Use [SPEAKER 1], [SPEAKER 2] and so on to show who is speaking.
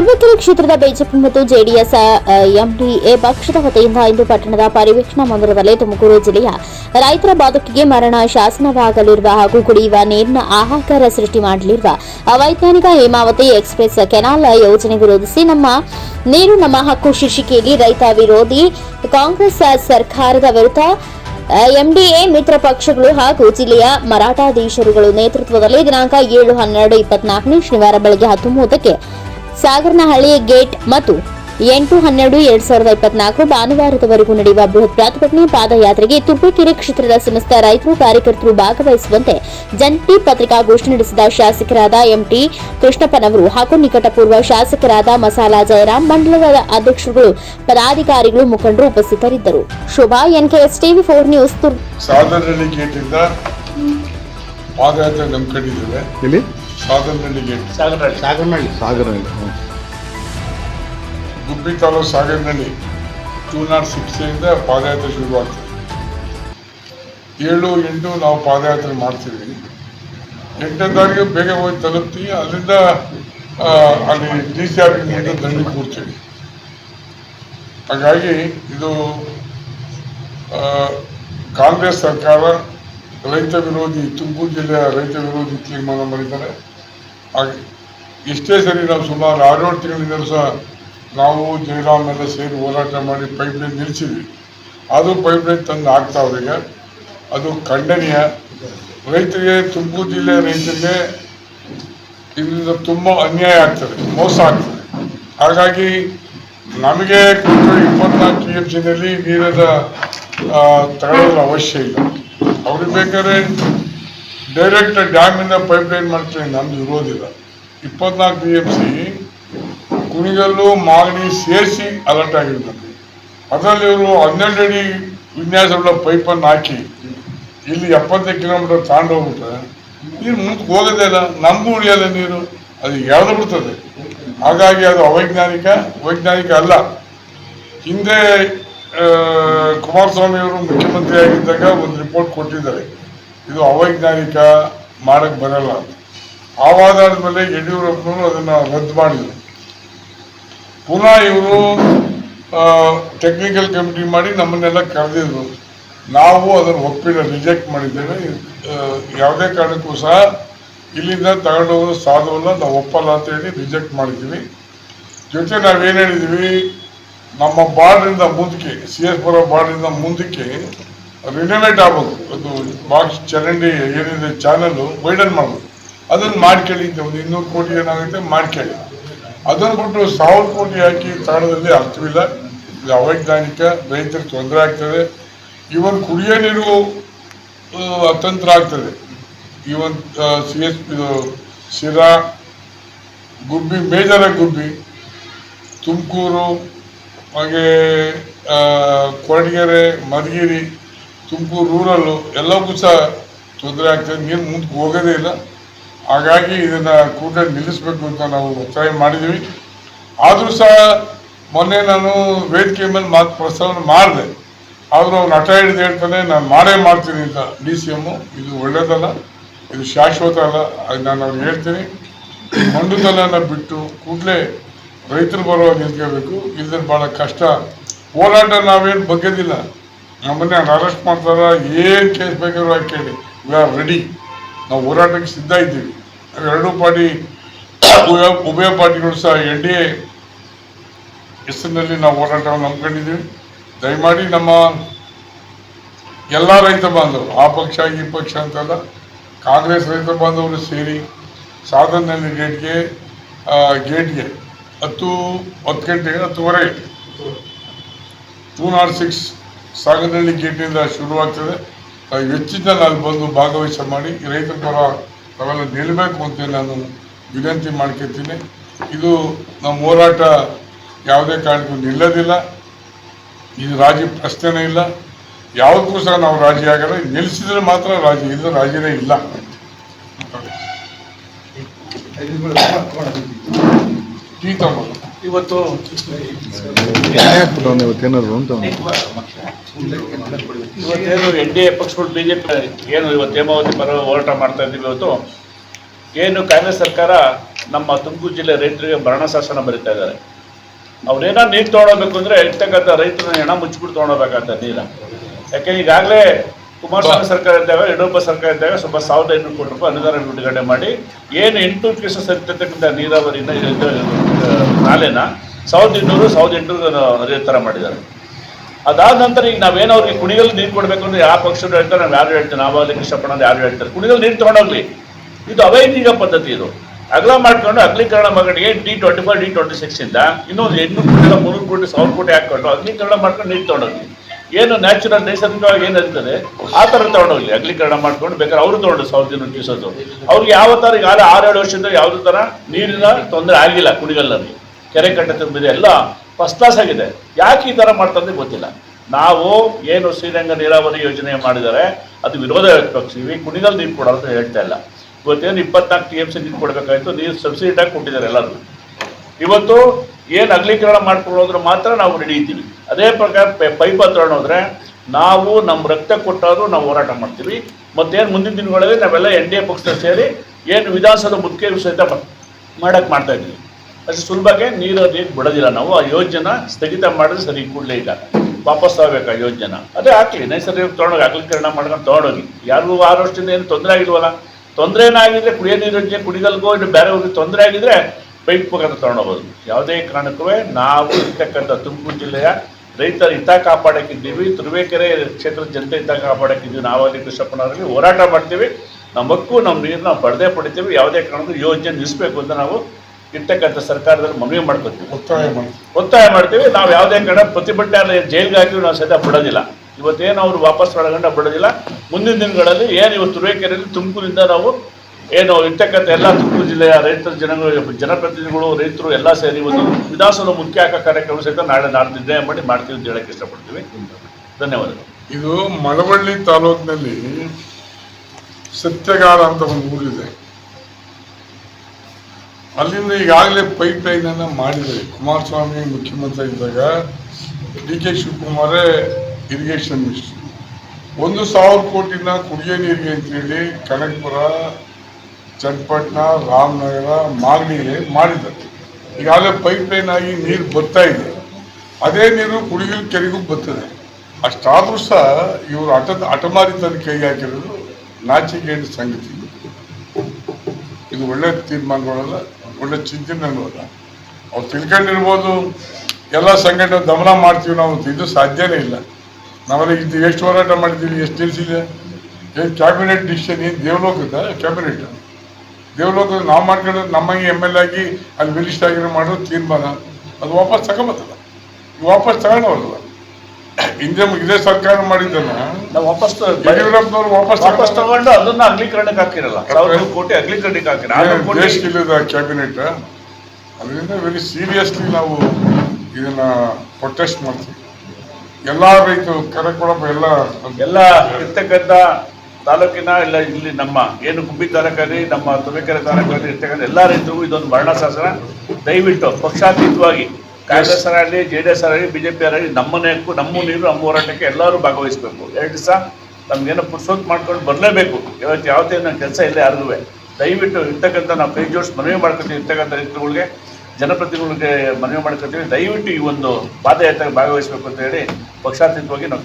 [SPEAKER 1] ತುರುವೇಕೆರೆ ಕ್ಷೇತ್ರದ ಬಿಜೆಪಿ ಮತ್ತು JDS MDA ಪಕ್ಷದ ವತಿಯಿಂದ ಇಂದು ಪಟ್ಟಣದ ಪರಿವೀಕ್ಷಣಾ ಮಂದಿರದಲ್ಲಿ ತುಮಕೂರು ಜಿಲ್ಲೆಯ ರೈತರ ಬದುಕಿಗೆ ಮರಣ, ಶಾಸನವಾಗಲಿರುವ ಹಾಗೂ ಕುಡಿಯುವ ನೀರಿನ ಆಹಾಕಾರ ಸೃಷ್ಟಿ ಮಾಡಲಿರುವ ಅವೈಜ್ಞಾನಿಕ ಹೇಮಾವತಿ ಎಕ್ಸ್ಪ್ರೆಸ್ ಕೆನಾಲ್ ಯೋಜನೆ ವಿರೋಧಿಸಿ ನಮ್ಮ ನೀರು, ನಮ್ಮ ಹಕ್ಕು ಶೀರ್ಷಿಕೆಯಲ್ಲಿ ರೈತ ವಿರೋಧಿ ಕಾಂಗ್ರೆಸ್ ಸರ್ಕಾರದ ವಿರುದ್ಧ ಎಂಡಿಎ ಮಿತ್ರ ಪಕ್ಷಗಳು ಹಾಗೂ ಜಿಲ್ಲೆಯ ಮರಾಠಾಧೀಶರುಗಳು ನೇತೃತ್ವದಲ್ಲಿ ದಿನಾಂಕ ಏಳು ಹನ್ನೆರಡು ಇಪ್ಪತ್ನಾಲ್ಕನೇ ಶನಿವಾರ ಬೆಳಗ್ಗೆ ಹತ್ತು ಮೂವತ್ತಕ್ಕೆ ಸಾಗರನಹಳ್ಳಿ ಗೇಟ್ ಮತ್ತು ಎಂಟು ಹನ್ನೆರಡು ಎರಡ್ ಸಾವಿರದ ಇಪ್ಪತ್ನಾಲ್ಕು ಭಾನುವಾರದವರೆಗೂ ನಡೆಯುವ ಬೃಹತ್ ಪ್ರತಿಭಟನೆ ಪಾದಯಾತ್ರೆಗೆ ತುರ್ಬೇಕೆರೆ ಕ್ಷೇತ್ರದ ಸಮಸ್ತ ರೈತರು ಕಾರ್ಯಕರ್ತರು ಭಾಗವಹಿಸುವಂತೆ ಜಂಟಿ ಪತ್ರಿಕಾಗೋಷ್ಠಿ ನಡೆಸಿದ ಶಾಸಕರಾದ ಎಂಟಿ ಕೃಷ್ಣಪ್ಪನವರು ಹಾಗೂ ನಿಕಟಪೂರ್ವ ಶಾಸಕರಾದ ಮಸಾಲಾ ಜಯರಾಮ್ ಮಂಡಲದ ಅಧ್ಯಕ್ಷರುಗಳು ಪದಾಧಿಕಾರಿಗಳು ಮುಖಂಡರು ಉಪಸ್ಥಿತರಿದ್ದರು. Shobha NKS TV four news
[SPEAKER 2] ಪಾದಯಾತ್ರೆ Sadhanahalli gate
[SPEAKER 3] Sagaranahalli. Sagaranahalli. Hmm.
[SPEAKER 2] Gubbi taluk Sagaranahalli. Two not ಸಿಕ್ಸಿಂದ ಪಾದಯಾತ್ರೆ ಶುರುವಾಗ್ತದೆ. ಏಳು ಎಂಟು ನಾವು ಪಾದಯಾತ್ರೆ ಮಾಡ್ತೀವಿ ಎಂಟನೇ ತಾರೀಕು ಬೇಗ ಹೋಗಿ ತಲುಪ್ತೀವಿ. ಅಲ್ಲಿಂದ ಅಲ್ಲಿ ಡಿ ಸಿ ಆಫೀಸಿಂದ ದಂಡಿ ಕೂರ್ತೀವಿ ಹಾಗಾಗಿ ಇದು ಕಾಂಗ್ರೆಸ್ ಸರ್ಕಾರ ರೈತ ವಿರೋಧಿ ತುಮಕೂರು ಜಿಲ್ಲೆಯ ರೈತ ವಿರೋಧಿ ತೀರ್ಮಾನ ಮಾಡಿದ್ದಾರೆ. ಹಾಗೆ ಇಷ್ಟೇ ಸರಿ ನಾವು ಸುಮಾರು ಆರೇಳು ತಿಂಗಳಿಂದಲೂ ಸಹ ನಾವು ಜಯರಾಮ್ ಎಲ್ಲ ಸೇರಿ ಹೋರಾಟ ಮಾಡಿ ಪೈಪ್ಲೈನ್ ನಿಲ್ಲಿಸಿದ್ವಿ ಅದು ಪೈಪ್ಲೈನ್ ತಂದು ಹಾಕ್ತಾವ್ರೀಗ ಅದು ಖಂಡನೀಯ. ರೈತರಿಗೆ ತುಮಕೂರು ಜಿಲ್ಲೆ ರೈತರಿಗೆ ಇದರಿಂದ ತುಂಬ ಅನ್ಯಾಯ ಆಗ್ತದೆ, ಮೋಸ ಆಗ್ತದೆ. ಹಾಗಾಗಿ ನಮಗೆ ಇಪ್ಪತ್ನಾಲ್ಕು ಟಿ ಎಂ ಸಿನಲ್ಲಿ ನೀರದ ತಗೊಳ್ಳೋದು ಅವಶ್ಯ ಇಲ್ಲ. ಅವ್ರಿಗೆ ಬೇಕಾದ್ರೆ ಡೈರೆಕ್ಟ್ ಡ್ಯಾಮಿಂದ ಪೈಪ್ಲೈನ್ ಮಾಡ್ತೀವಿ ನಮ್ದು ಇರೋದಿಲ್ಲ ಇಪ್ಪತ್ನಾಲ್ಕು B M C Kunigal, Magadi ಸೇರಿಸಿ ಅಲರ್ಟ್ ಆಗಿರ್ತದೆ. ಅದರಲ್ಲಿ ಇವರು ಹನ್ನೆರಡು ಅಡಿ ವಿನ್ಯಾಸವುಳ್ಳ ಪೈಪನ್ನು ಹಾಕಿ ಇಲ್ಲಿ ಎಪ್ಪತ್ತೈದು ಕಿಲೋಮೀಟರ್ ತಗೊಂಡೋಗ್ಬಿಟ್ರೆ ನೀರು ಮುಂದೆ ಹೋಗೋದೇ ಇಲ್ಲ. ನಮಗೂ ಉಳಿಯಲ್ಲ ನೀರು. ಅದು ಎಳೆದು ಬಿಡ್ತದೆ. ಹಾಗಾಗಿ ಅದು ಅವೈಜ್ಞಾನಿಕ, ವೈಜ್ಞಾನಿಕ ಅಲ್ಲ. ಹಿಂದೆ ಕುಮಾರಸ್ವಾಮಿಯವರು ಮುಖ್ಯಮಂತ್ರಿ ಆಗಿದ್ದಾಗ ಒಂದು ರಿಪೋರ್ಟ್ ಕೊಟ್ಟಿದ್ದಾರೆ. ಇದು ಅವೈಜ್ಞಾನಿಕ ಮಾಡಕ್ಕೆ ಬರಲ್ಲ. ಆವಾದಾದ ಮೇಲೆ ಯಡಿಯೂರಪ್ಪನವರು ಅದನ್ನು ರದ್ದು ಮಾಡಿದರು. ಪುನಃ ಇವರು ಟೆಕ್ನಿಕಲ್ ಕಮಿಟಿ ಮಾಡಿ ನಮ್ಮನ್ನೆಲ್ಲ ಕರೆದಿದ್ರು. ನಾವು ಅದನ್ನು ಒಪ್ಪಿಲ್ಲ ರಿಜೆಕ್ಟ್ ಮಾಡಿದ್ದೇವೆ. ಯಾವುದೇ ಕಾರಣಕ್ಕೂ ಸಹ ಇಲ್ಲಿಂದ ತಗೊಂಡು ಹೋಗೋದು ಸಾಧುವಲ್ಲ ನಾವು ಒಪ್ಪಲ್ಲ ಅಂತ ಹೇಳಿ ರಿಜೆಕ್ಟ್ ಮಾಡಿದ್ದೀವಿ. ಜೊತೆ ನಾವೇನು ಹೇಳಿದ್ವಿ ನಮ್ಮ ಬಾರ್ಡ್ರಿಂದ ಮುಂದಕ್ಕೆ ಸಿ ಎಸ್ ಬರೋ ಬಾರ್ಡ್ರಿಂದ ಮುಂದಕ್ಕೆ ರಿನೋವೇಟ್ ಆಗ್ಬೋದು. ಅದು ಬಾಕ್ಸ್ ಚರಂಡಿ ಏನಿದೆ ಚಾನಲ್ಲು ವೈಡನ್ ಮಾಡ್ಬೋದು ಅದನ್ನು ಮಾಡ್ಕೊಳ್ಳಿ ಅಂತ ಒಂದು ಇನ್ನೂರು ಕೋಟಿ ಏನಾಗುತ್ತೆ ಮಾಡ್ಕೊಳ್ಳಿ ಅದನ್ನು ಬಿಟ್ಟು ಸಾವಿರ ಕೋಟಿ ಹಾಕಿ ತಾಣದಲ್ಲಿ ಅರ್ಥವಿಲ್ಲ. ಇದು ಅವೈಜ್ಞಾನಿಕ, ರೈತರಿಗೆ ತೊಂದರೆ ಆಗ್ತದೆ. ಇವನ್ ಕುಡಿಯೋ ನೀರು ಅತಂತ್ರ ಆಗ್ತದೆ. ಇವನ್ ಸಿ ಎಸ್ ಇದು ಶಿರಾ, ಗುಬ್ಬಿ, ಮೇಜರ ಗುಬ್ಬಿ, ತುಮಕೂರು, ಹಾಗೆ ಕೊರಟಗೆರೆ ಮಧುಗಿರಿ ತುಮಕೂರು ರೂರಲ್ಲು ಎಲ್ಲವೂ ಸಹ ತೊಂದರೆ ಆಗ್ತದೆ ನೀರು ಮುಂದಕ್ಕೆ ಹೋಗೋದೇ ಇಲ್ಲ. ಹಾಗಾಗಿ ಇದನ್ನು ಕೂಡ ನಿಲ್ಲಿಸಬೇಕು ಅಂತ ನಾವು ಒತ್ತಾಯ ಮಾಡಿದ್ದೀವಿ. ಆದರೂ ಸಹ ಮೊನ್ನೆ ನಾನು ವೇದಿಕೆ ಮೇಲೆ ಮಾತು ಪ್ರಸ್ತಾವನೆ ಮಾಡಿದೆ. ಆದರೂ ಅವ್ನು ಹಠ ಹಿಡಿದು ಹೇಳ್ತಾನೆ, ನಾನು ಮಾಡೇ ಮಾಡ್ತೀನಿ ಅಂತ ಡಿ ಸಿ ಎಮ್ಮು. ಇದು ಒಳ್ಳೇದಲ್ಲ, ಇದು ಶಾಶ್ವತ ಅಲ್ಲ, ಅದು ನಾನು ಅವ್ರಿಗೆ ಹೇಳ್ತೀನಿ. ಮಂಡುತನನ ಬಿಟ್ಟು ಕೂಡಲೇ ರೈತರು ಬರೋ ನಿಂತ್ಕೋಬೇಕು ಇಲ್ಲದ್ರೆ ಭಾಳ ಕಷ್ಟ. ಹೋರಾಟ ನಾವೇನು ಬಗ್ಗದಿಲ್ಲ. ನಮ್ಮನ್ನೇ ಅರೆಸ್ಟ್ ಮಾಡ್ತಾರ, ಏನು ಕೇಸ್ ಬೇಕಾದ್ರೂ ಹಾಕೇಳಿ ವಿ ಆರ್ ರೆಡಿ ನಾವು ಹೋರಾಟಕ್ಕೆ ಸಿದ್ಧ ಇದ್ದೀವಿ. ಎರಡೂ ಪಾರ್ಟಿ, ಉಭಯ ಪಾರ್ಟಿಗಳು ಸಹ ಎನ್ ಡಿ ಎ ಹೆಸರಿನಲ್ಲಿ ನಾವು ಹೋರಾಟವನ್ನು ನಂಬ್ಕೊಂಡಿದ್ದೀವಿ ದಯಮಾಡಿ ನಮ್ಮ ಎಲ್ಲ ರೈತ ಬಾಂಧವರು, ಆ ಪಕ್ಷ, ಈ ಪಕ್ಷ ಅಂತಲ್ಲ, ಕಾಂಗ್ರೆಸ್ ರೈತ ಬಾಂಧವರು ಸೇರಿ ಸಾಧನಲ್ಲಿ ಗೇಟ್ಗೆ ಗೇಟ್ಗೆ ಹತ್ತು ಹತ್ತು ಗಂಟೆಗೆ ಹತ್ತುವರೆಗೆ ಟೂ ನಾಟ್ ಸಿಕ್ಸ್ ಸಾಗರಹಳ್ಳಿ ಗೇಟ್ನಿಂದ ಶುರುವಾಗ್ತದೆ. ತಾವು ಹೆಚ್ಚಿನ ಅಲ್ಲಿ ಬಂದು ಭಾಗವಹಿಸ ಮಾಡಿ ರೈತರ ಪರ ತಾವೆಲ್ಲ ನಿಲ್ಲಬೇಕು ಅಂತ ನಾನು ವಿನಂತಿ ಮಾಡ್ಕೊತೀನಿ. ಇದು ನಮ್ಮ ಹೋರಾಟ ಯಾವುದೇ ಕಾರಣಕ್ಕೂ ನಿಲ್ಲೋದಿಲ್ಲ. ಇದು ರಾಜಿ ಪ್ರಶ್ನೆನೇ ಇಲ್ಲ. ಯಾವುದಕ್ಕೂ ಸಹ ನಾವು ರಾಜಿ ಆಗಲ್ಲ. ನಿಲ್ಲಿಸಿದ್ರೆ ಮಾತ್ರ ರಾಜಿ ಇಲ್ಲ ರಾಜಿನೇ ಇಲ್ಲ. ಟೀ ತಗೊಂಡು
[SPEAKER 4] ಇವತ್ತು. ಇವತ್ತೇನು ಎನ್ ಡಿ ಎ ಪಕ್ಷಗಳು ಬಿಜೆಪಿ ಏನು ಇವತ್ತು ಹೇಮಾವತಿ ಪರ ಹೋರಾಟ ಮಾಡ್ತಾ ಇದ್ದೀವಿ ಇವತ್ತು. ಏನು ಕಾಂಗ್ರೆಸ್ ಸರ್ಕಾರ ನಮ್ಮ ತುಮಕೂರು ಜಿಲ್ಲೆ ರೈತರಿಗೆ ಭರಣ ಶಾಸನ ಬರೀತಾ ಇದ್ದಾರೆ. ಅವ್ರೇನೋ ನೀರು ತೊಗೊಳಬೇಕು ಅಂದರೆ ಇರ್ತಕ್ಕಂಥ ರೈತರನ್ನ ಹೆಣ ಮುಚ್ಚಿಬಿಟ್ಟು ತೊಗೊಳಬೇಕಾಗತ್ತೆ ನೀರ. ಯಾಕೆ ಈಗಾಗಲೇ ಕುಮಾರಸ್ವಾಮಿ ಸರ್ಕಾರ ಇದ್ದಾಗ, ಯಡಿಯೂರಪ್ಪ ಸರ್ಕಾರ ಇದ್ದಾಗ ಸ್ವಲ್ಪ ಸಾವಿರದ ಐನೂರು ಕೋಟಿ ರೂಪಾಯಿ ಅನುದಾನ ಬಿಡುಗಡೆ ಮಾಡಿ, ಏನು ಎಂಟು ಕೇಸ ಸರಿತಕ್ಕಂಥ ನೀರಾವರಿನ ನಾಲೆನ ಸಾವಿರದ ಇನ್ನೂರು, ಸಾವಿರದ ಎಂಟುನೂರು ಹರಿಯೋ ಥರ ಮಾಡಿದ್ದಾರೆ. ಅದಾದ ನಂತರ ಈಗ ನಾವೇನು ಅವ್ರಿಗೆ ಕುಣಿಗಲ್ ನೀರು ಕೊಡಬೇಕು ಅಂದ್ರೆ ಯಾವ ಪಕ್ಷದವ್ರು ಹೇಳ್ತಾರೆ, ನಾವು ಯಾರು ಹೇಳ್ತೇವೆ ನಾವು ಅದಕ್ಕೆ ಅಂತ ಯಾರು ಹೇಳ್ತಾರೆ ಕುಣಿಗಲ್ ನೀರು ತಗೊಂಡೋಗ್ಲಿ ಇದು ಅವೈಜ್ಞಿಕ ಪದ್ಧತಿ ಇದು. ಅಗಲ ಮಾಡ್ಕೊಂಡು ಅಗ್ಲೀಕರಣ ಮಗನಿಗೆ D twenty five D twenty six ಇಂದ ಇನ್ನೊಂದು ಎಂಟು ಕೋಟಿ ಮೂರು ಕೋಟಿ, ಸಾವಿರ ಕೋಟಿ ಹಾಕೊಂಡು ಅಗ್ಲೀಕರಣ ಮಾಡ್ಕೊಂಡು ನೀರು ತಗೊಂಡೋಗ್ಲಿ ಏನು ನ್ಯಾಚುರಲ್ ನೈಸರ್ಗಿಕವಾಗಿ ಏನು ಇರ್ತದೆ, ಆ ಥರ ತಗೊಂಡೋಗ್ಲಿ ಅಗ್ಲೀಕರಣ ಮಾಡ್ಕೊಂಡು ಬೇಕಾದ್ರೆ ಅವರು ತಗೊಂಡು ಸಾವಿರದ ಇನ್ನೂರು ದಿವಸದ್ದು ಅವ್ರಿಗೆ ಯಾವ ಥರ ಈಗ ಆರು ಆರೇಳು ವರ್ಷದಿಂದ ಯಾವುದೇ ಥರ ನೀರಿನ ತೊಂದರೆ ಆಗಿಲ್ಲ ಕುಡಿಗಲ್ಲಲ್ಲಿ. ಕೆರೆ ಕಟ್ಟೆ ತುಂಬಿದೆ, ಎಲ್ಲ ಫಸ್ಟ್ ಕ್ಲಾಸ್ ಆಗಿದೆ. ಯಾಕೆ ಈ ಥರ ಮಾಡ್ತಾರೆ ಗೊತ್ತಿಲ್ಲ. ನಾವು ಏನು ಶ್ರೀರಂಗ ನೀರಾವರಿ ಯೋಜನೆ ಮಾಡಿದರೆ, ಅದು ವಿರೋಧ ವ್ಯಕ್ತಪಡಿಸ್ತೀವಿ ಕುಣಿಗಲ್ ನೀರು ಕೊಡೋ ಅಂತ ಹೇಳ್ತಾ ಇಲ್ಲ. ಇವತ್ತೇನು ಇಪ್ಪತ್ನಾಲ್ಕು ಟಿ ಎಂ ಸಿ ನೀರು ಕೊಡಬೇಕಾಯ್ತು, ನೀರು ಸಬ್ಸಿಡಿಯಾಗಿ ಕೊಟ್ಟಿದ್ದಾರೆ ಎಲ್ಲರೂ. ಇವತ್ತು ಏನು ಅಗಲೀಕರಣ ಮಾಡ್ಕೊಳ್ಳೋದ್ರೆ ಮಾತ್ರ ನಾವು ನಡೀತೀವಿ ಅದೇ ಪ್ರಕಾರ ಪೈಪ್ ಹತ್ರ ಹೋದ್ರೆ ನಾವು ನಮ್ಮ ರಕ್ತ ಕೊಟ್ಟಾದರೂ ನಾವು ಹೋರಾಟ ಮಾಡ್ತೀವಿ. ಮತ್ತೇನು ಮುಂದಿನ ದಿನಗಳಲ್ಲಿ ನಾವೆಲ್ಲ ಎನ್ ಡಿ ಎ ಪಕ್ಷದ ಸೇರಿ ಏನು ವಿಧಾನಸೌಧ ಮುಖ್ಯ ಸಹಿತ ಮಾಡಕ್ಕೆ ಮಾಡ್ತಾ ಇದ್ದೀವಿ. ಅಷ್ಟು ಸುಲಭಕ್ಕೆ ನೀರು ನೀರು ಬಿಡೋದಿಲ್ಲ ನಾವು, ಆ ಯೋಜನೆ ಸ್ಥಗಿತ ಮಾಡಿದ್ರೆ ಸರಿ ಕೂಡಲೇ ಇಲ್ಲ. ವಾಪಸ್ ತಗೋಬೇಕು ಆ ಯೋಜನೆ ಅದೇ ಹಾಕಲಿ ನೈಸರ್ಗಿಕ ತೊಗೊಂಡೋಗಿ ಅಗಲೀಕರಣ ಮಾಡ್ಕೊಂಡು ತೊಗೊಂಡೋಗಿ. ಯಾರಿಗೂ ಆರು ವರ್ಷದಿಂದ ಏನು ತೊಂದರೆ ಆಗಿಲ್ವಲ್ಲ? ತೊಂದರೆ ಏನಾಗಿದ್ರೆ ಕುಡಿಯೋ ನೀರಿಗೆ ಕುಡಿಗಲ್ಗೋ ಇನ್ನು ಬೇರೆ ಹೋಗಿ ತೊಂದರೆ ಆಗಿದ್ರೆ ಪೈಪ್ ಮುಖಾಂತರ ತೊಗೊಂಡೋಗೋದು. ಯಾವುದೇ ಕಾರಣಕ್ಕೂ ನಾವು ಇರ್ತಕ್ಕಂಥ ತುಮಕೂರು ಜಿಲ್ಲೆಯ ರೈತರ ಹಿತ ಕಾಪಾಡಕ್ಕಿದ್ದೀವಿ ತುರುವೇಕೆರೆ ಕ್ಷೇತ್ರದ ಜನತೆ ಹಿತ ಕಾಪಾಡಕ್ಕಿದ್ದೀವಿ ನಾವಲ್ಲಿ ಕೃಷ್ಣಪ್ಪನವರಲ್ಲಿ ಹೋರಾಟ ಮಾಡ್ತೀವಿ ನಮ್ಮ ಹಕ್ಕು ನಮ್ಮ ನೀರು ನಾವು ಪಡೆದೇ ಪಡಿತೀವಿ ಯಾವುದೇ ಕಾರಣಕ್ಕೂ ಯೋಜನೆ ನಿಲ್ಲಿಸಬೇಕು ಅಂತ ನಾವು ಇರ್ತಕ್ಕಂಥ ಸರ್ಕಾರದಲ್ಲಿ ಮನವಿ ಮಾಡ್ಕೊತೀವಿ.
[SPEAKER 2] ಒತ್ತಾಯ ಮಾಡ್ತೀವಿ.
[SPEAKER 4] ಒತ್ತಾಯ ಮಾಡ್ತೀವಿ ನಾವು ಯಾವುದೇ ಕಡೆ ಪ್ರತಿಭಟನೆ ಜೈಲ್ಗೆ ಹಾಕಿದ್ರು ನಾವು ಸದ್ಯ ಬಿಡೋದಿಲ್ಲ. ಇವತ್ತೇನು ಅವರು ವಾಪಸ್ ಒಳಗಂಡ ಬಿಡೋದಿಲ್ಲ. ಮುಂದಿನ ದಿನಗಳಲ್ಲಿ ಏನು ಇವತ್ತು ತುರುವೇಕೆರೆಯಲ್ಲಿ ತುಮಕೂರಿಂದ ನಾವು ಏನು ಇರ್ತಕ್ಕಂಥ ಎಲ್ಲ ತುಮಕೂರು ಜಿಲ್ಲೆಯ ರೈತರ ಜನಗಳು, ಜನಪ್ರತಿನಿಧಿಗಳು, ರೈತರು ಎಲ್ಲ ಸೇರಿ ಒಂದು ವಿಧಾನಸೌಧ ಮುಖ್ಯ ಹಾಕೋ ಕಾರ್ಯಕ್ರಮ ಸಹಿತ ನಾಳೆ ನಾಡ್ದಿದ್ದೆ ಮಾಡಿ ಮಾಡ್ತೀವಿ ಅಂತ ಹೇಳಕ್ಕೆ ಇಷ್ಟಪಡ್ತೀವಿ. ಧನ್ಯವಾದಗಳು.
[SPEAKER 2] ಇದು ಮಳವಳ್ಳಿ ತಾಲೂಕಿನಲ್ಲಿ ಸತ್ಯಗಾರ ಅಂತ ಒಂದು ಊರಿದೆ. ಅಲ್ಲಿಂದ ಈಗಾಗಲೇ ಪೈಪ್ ಲೈನ್ ಅನ್ನ ಮಾಡಿದ್ದಾರೆ ಕುಮಾರಸ್ವಾಮಿ ಮುಖ್ಯಮಂತ್ರಿ ಇದ್ದಾಗ ಡಿ ಕೆ ಶಿವಕುಮಾರೇ ಇರಿಗೇಷನ್ ಮಿನಿಸ್ಟರ್. ಒಂದು ಸಾವಿರ ಕೋಟಿನ ಕುಡಿಯೋ ನೀರಿಗೆ ಅಂತೇಳಿ ಕನಕಪುರ ಚನ್ನಪಟ್ಟಣ ರಾಮನಗರ ಮಾಗಡಿಗೆ ಮಾಡಿದ್ದಾರೆ ಈಗಾಗಲೇ ಪೈಪ್ ಲೈನ್ ಆಗಿ ನೀರು ಬರ್ತಾ ಇದೆ. ಅದೇ ನೀರು ಕುಡಿಗಿಲ್ ಕೆರೆಗೂ ಬರ್ತದೆ. ಅಷ್ಟಾದ್ರೂ ಸಹ ಇವರು ಹಠದ ತನ್ನ ಕೈಗೆ ಹಾಕಿರೋದು ನಾಚಿಕೆಯ ಸಂಗತಿ. ಇದು ಒಳ್ಳೆ ತೀರ್ಮಾನಗಳಲ್ಲ, ಒಳ್ಳೆ ಚಿಂತನೆನೂ ಅಲ್ಲ ಅವ್ರು ತಿಳ್ಕೊಂಡಿರ್ಬೋದು, ಎಲ್ಲ ಸಂಘಟನೆ ದಮನ ಮಾಡ್ತೀವಿ ನಾವು, ಇದು ಸಾಧ್ಯನೇ ಇಲ್ಲ. ನಾವೆಲ್ಲ ಇದು ಎಷ್ಟು ಹೋರಾಟ ಮಾಡಿದ್ದೀವಿ, ಎಷ್ಟು ನಿಲ್ಲಿಸಿದೆ ಏನು ಕ್ಯಾಬಿನೆಟ್ ಡಿಸಿಷನ್, ಏನು ದೇವಲೋಕದ ಕ್ಯಾಬಿನೆಟ್? ದೇವಲೋಕದ ನಾವು ಮಾಡ್ಕೊಂಡು ನಮಗೆ ಎಂ ಎಲ್ ಆಗಿ ಅಲ್ಲಿ ಮಿನಿಸ್ಟರ್ ಆಗಿರೋ ಮಾಡೋ ತೀರ್ಮಾನ ಅದು ವಾಪಸ್ ತಗೊಂಬತ್ತಲ್ಲ ವಾಪಸ್ ತಗೊಂಡವಲ್ಲ ಹಿಂದೆ ಇದೇ ಸರ್ಕಾರ ಮಾಡಿದ್ದನ್ನ
[SPEAKER 4] ನಾವು ವಾಪಸ್
[SPEAKER 2] ಯಡಿಯೂರಪ್ಪನವ್ರು ವಾಪಸ್
[SPEAKER 4] ವಾಪಸ್
[SPEAKER 2] ತಗೊಂಡು
[SPEAKER 4] ಅದನ್ನ ಅಗ್ಲೀಕರಣಕ್ಕೆ ಹಾಕಿರಲ್ಲ. ಕೋಟಿ ಅಗ್ಲೀಕರಣಕ್ಕೆ ಹಾಕಿರ.
[SPEAKER 2] ಕ್ಯಾಬಿನೆಟ್ ಅದರಿಂದ ವೆರಿ ಸೀರಿಯಸ್ಲಿ ನಾವು ಇದನ್ನ ಪ್ರೊಟೆಸ್ಟ್ ಮಾಡ್ತೀವಿ. ಎಲ್ಲ ರೈತರು ಕರೆ ಕೊಡಪ್ಪ ಎಲ್ಲ
[SPEAKER 4] ಎಲ್ಲ ಇರ್ತಕ್ಕಂಥ ತಾಲೂಕಿನ ಇಲ್ಲ ಇಲ್ಲಿ ನಮ್ಮ ಏನು ಗುಬ್ಬಿ ತಾಲೂಕಲ್ಲಿ, ನಮ್ಮ ತುಮಕೆರೆ ತಾಲೂಕಲ್ಲಿ ಇರ್ತಕ್ಕಂಥ ಎಲ್ಲ ರೈತರಿಗೂ ಇದೊಂದು ಮರಣ ಶಾಸನ ದಯವಿಟ್ಟು ಪಕ್ಷಾತೀತವಾಗಿ ಕಾಂಗ್ರೆಸ್ ಆಗಲಿ ಜೆ ಡಿ ಎಸ್ ಆಗಲಿ ಬಿ ಆಗಲಿ ನಮ್ಮ ನೀರು, ನಮ್ಮ ಹೋರಾಟಕ್ಕೆ ಎಲ್ಲರೂ ಭಾಗವಹಿಸಬೇಕು. ಎರಡು ದಿವಸ ನಮ್ಗೇನೋ ಪುರ್ಸೋತ್ ಮಾಡ್ಕೊಂಡು ಬರಲೇಬೇಕು. ಇವತ್ತು ಯಾವುದೇ ನನ್ನ ಕೆಲಸ ಇಲ್ಲ ಯಾರಿಗೂ. ದಯವಿಟ್ಟು ಇರ್ತಕ್ಕಂಥ ನಾವು ಕೈ ಜೋಡಿಸಿ ಮನವಿ ಮಾಡ್ಕೊತೀವಿ ಇರ್ತಕ್ಕಂಥ ರೈತರುಗಳಿಗೆ, ಜನಪ್ರತಿನಿಧಿಗಳಿಗೆ ಮನವಿ ಮಾಡ್ಕೊತೀವಿ. ದಯವಿಟ್ಟು ಈ ಒಂದು ಪಾದಯಾತ್ರೆಗೆ ಭಾಗವಹಿಸಬೇಕು ಅಂತ ಹೇಳಿ ಪಕ್ಷಾತೀತವಾಗಿ ನಾವು